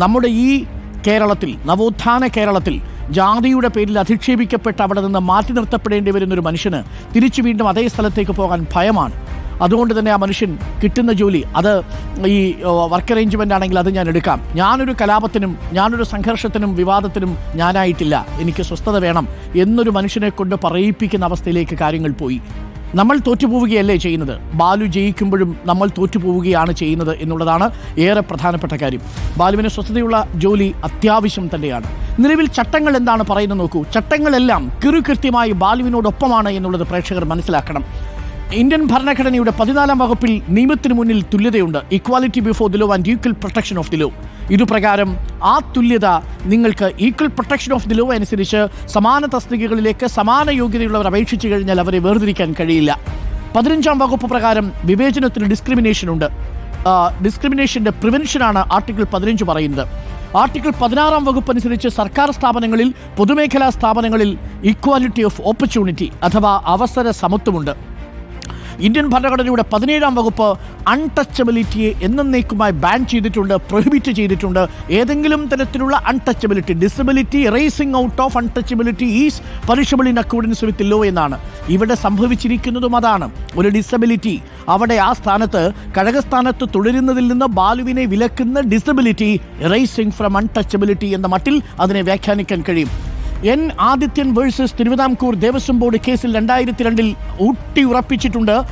നമ്മുടെ ഈ കേരളത്തിൽ നവോത്ഥാന കേരളത്തിൽ ജാതിയുടെ പേരിൽ അധിക്ഷേപിക്കപ്പെട്ട് അവിടെ നിന്ന് മാറ്റി നിർത്തപ്പെടേണ്ടി വരുന്ന ഒരു മനുഷ്യന് തിരിച്ചു വീണ്ടും അതേ സ്ഥലത്തേക്ക് പോകാൻ ഭയമാണ്. അതുകൊണ്ട് തന്നെ ആ മനുഷ്യൻ കിട്ടുന്ന ജോലി അത് ഈ വർക്ക് അറേഞ്ച്മെന്റ് ആണെങ്കിൽ അത് ഞാൻ എടുക്കാം. ഞാനൊരു കലാപത്തിനും ഞാനൊരു സംഘർഷത്തിനും വിവാദത്തിനും ഞാനായിട്ടില്ല. എനിക്ക് സ്വസ്ഥത വേണം എന്നൊരു മനുഷ്യനെ കൊണ്ട് പറയിപ്പിക്കുന്ന അവസ്ഥയിലേക്ക് കാര്യങ്ങൾ പോയി. നമ്മൾ തോറ്റുപോവുകയല്ലേ ചെയ്യുന്നത്? ബാലു ജയിക്കുമ്പോഴും നമ്മൾ തോറ്റുപോവുകയാണ് ചെയ്യുന്നത് എന്നുള്ളതാണ് ഏറെ പ്രധാനപ്പെട്ട കാര്യം. ബാലുവിന് സ്വസ്ഥതയുള്ള ജോലി അത്യാവശ്യം തന്നെയാണ്. നിലവിൽ ചട്ടങ്ങൾ എന്താണ് പറയുന്നത് നോക്കൂ. ചട്ടങ്ങളെല്ലാം കിറുകൃത്യമായി ബാലുവിനോടൊപ്പമാണ് എന്നുള്ളത് പ്രേക്ഷകർ മനസ്സിലാക്കണം. ഇന്ത്യൻ ഭരണഘടനയുടെ പതിനാലാം വകുപ്പിൽ നിയമത്തിന് മുന്നിൽ തുല്യതയുണ്ട്. Equality before the law and equal protection of the law ഇതുപ്രകാരം ആ തുല്യത നിങ്ങൾക്ക് equal protection of the law അനുസരിച്ച് സമാന തസ്തികകളിലേക്ക് സമാന യോഗ്യതയുള്ളവർ അപേക്ഷിച്ചു കഴിഞ്ഞാൽ അവരെ വേർതിരിക്കാൻ കഴിയില്ല. പതിനഞ്ചാം വകുപ്പ് പ്രകാരം വിവേചനത്തിന് ഡിസ്ക്രിമിനേഷൻ ഉണ്ട്. ഡിസ്ക്രിമിനേഷന്റെ പ്രിവെൻഷനാണ് ആർട്ടിക്കിൾ പതിനഞ്ച് പറയുന്നത്. ആർട്ടിക്കിൾ പതിനാറാം വകുപ്പ് അനുസരിച്ച് സർക്കാർ സ്ഥാപനങ്ങളിൽ പൊതുമേഖലാ സ്ഥാപനങ്ങളിൽ ഈക്വാലിറ്റി ഓഫ് ഓപ്പർച്യൂണിറ്റി അഥവാ അവസര സമത്വമുണ്ട്. ഇന്ത്യൻ ഭരണഘടനയുടെ പതിനേഴാം വകുപ്പ് അൺടച്ചബിലിറ്റിയെ എന്നേക്കുമായി ബാൻ ചെയ്തിട്ടുണ്ട് പ്രൊഹിബിറ്റ് ചെയ്തിട്ടുണ്ട്. ഏതെങ്കിലും തരത്തിലുള്ള untouchability disability arising out of untouchability is punishable in accordance with law എന്നാണ്. ഇവിടെ സംഭവിച്ചിരിക്കുന്നതും അതാണ്. ഒരു ഡിസബിലിറ്റി അവിടെ ആ സ്ഥാനത്ത് കഴകസ്ഥാനത്ത് തുടരുന്നതിൽ നിന്ന് ബാലുവിനെ വിലക്കുന്ന ഡിസബിലിറ്റി റേസിംഗ് ഫ്രം അൺടച്ചബിലിറ്റി എന്ന മട്ടിൽ അതിനെ വ്യാഖ്യാനിക്കാൻ കഴിയും. N Adithyan versus Thiruvithamkoor Devaswom board കേസിൽ രണ്ടായിരത്തി രണ്ടിൽ ഊട്ടി ഉറപ്പിച്ചിട്ടുണ്ട്.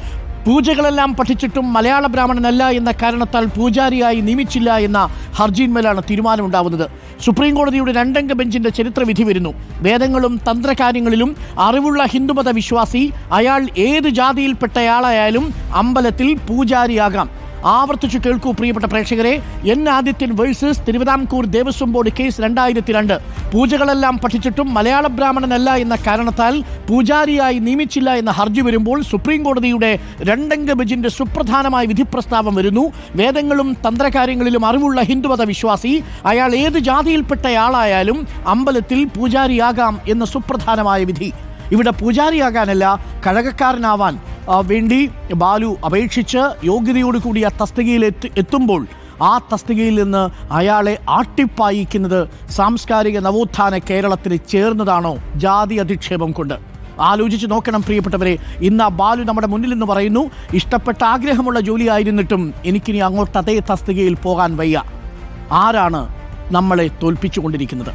പൂജകളെല്ലാം പഠിച്ചിട്ടും മലയാള ബ്രാഹ്മണനല്ല എന്ന കാരണത്താൽ പൂജാരിയായി നിയമിച്ചില്ല എന്ന ഹർജിന്മേലാണ് തീരുമാനമുണ്ടാവുന്നത്. സുപ്രീം കോടതിയുടെ രണ്ടംഗ ബെഞ്ചിന്റെ ചരിത്ര വിധി വരുന്നു. വേദങ്ങളും തന്ത്രകാര്യങ്ങളിലും അറിവുള്ള ഹിന്ദുമത വിശ്വാസി അയാൾ ഏത് ജാതിയിൽപ്പെട്ടയാളായാലും അമ്പലത്തിൽ പൂജാരിയാകാം. ആവർത്തിച്ചു കേൾക്കൂ പ്രിയപ്പെട്ട പ്രേക്ഷകരെ. N Adithyan versus Thiruvithamkoor Devaswom board case രണ്ടായിരത്തി രണ്ട് പൂജകളെല്ലാം പഠിച്ചിട്ടും മലയാള ബ്രാഹ്മണനല്ല എന്ന കാരണത്താൽ പൂജാരിയായി നിയമിച്ചില്ല എന്ന ഹർജി വരുമ്പോൾ സുപ്രീം കോടതിയുടെ രണ്ടംഗ ബെഞ്ചിന്റെ സുപ്രധാനമായ വിധി പ്രസ്താവം വരുന്നു. വേദങ്ങളും തന്ത്രകാര്യങ്ങളിലും അറിവുള്ള ഹിന്ദുമത വിശ്വാസി അയാൾ ഏത് ജാതിയിൽപ്പെട്ടയാളായാലും അമ്പലത്തിൽ പൂജാരിയാകാം എന്ന സുപ്രധാനമായ വിധി. ഇവിടെ പൂജാരിയാകാനല്ല കഴകക്കാരനാവാൻ വേണ്ടി ബാലു അപേക്ഷിച്ച് യോഗ്യതയോട് കൂടി ആ തസ്തികയിൽ എത്തി എത്തുമ്പോൾ ആ തസ്തികയിൽ നിന്ന് അയാളെ ആട്ടിപ്പായിക്കുന്നത് സാംസ്കാരിക നവോത്ഥാന കേരളത്തിന് ചേർന്നതാണോ ജാതി അധിക്ഷേപം കൊണ്ട്? ആലോചിച്ച് നോക്കണം പ്രിയപ്പെട്ടവരെ. ഇന്ന് ആ ബാലു നമ്മുടെ മുന്നിൽ നിന്ന് പറയുന്നു ഇഷ്ടപ്പെട്ട ആഗ്രഹമുള്ള ജോലി ആയിരുന്നിട്ടും എനിക്കിനി അങ്ങോട്ട് അതേ തസ്തികയിൽ പോകാൻ വയ്യ. ആരാണ് നമ്മളെ തോൽപ്പിച്ചുകൊണ്ടിരിക്കുന്നത്?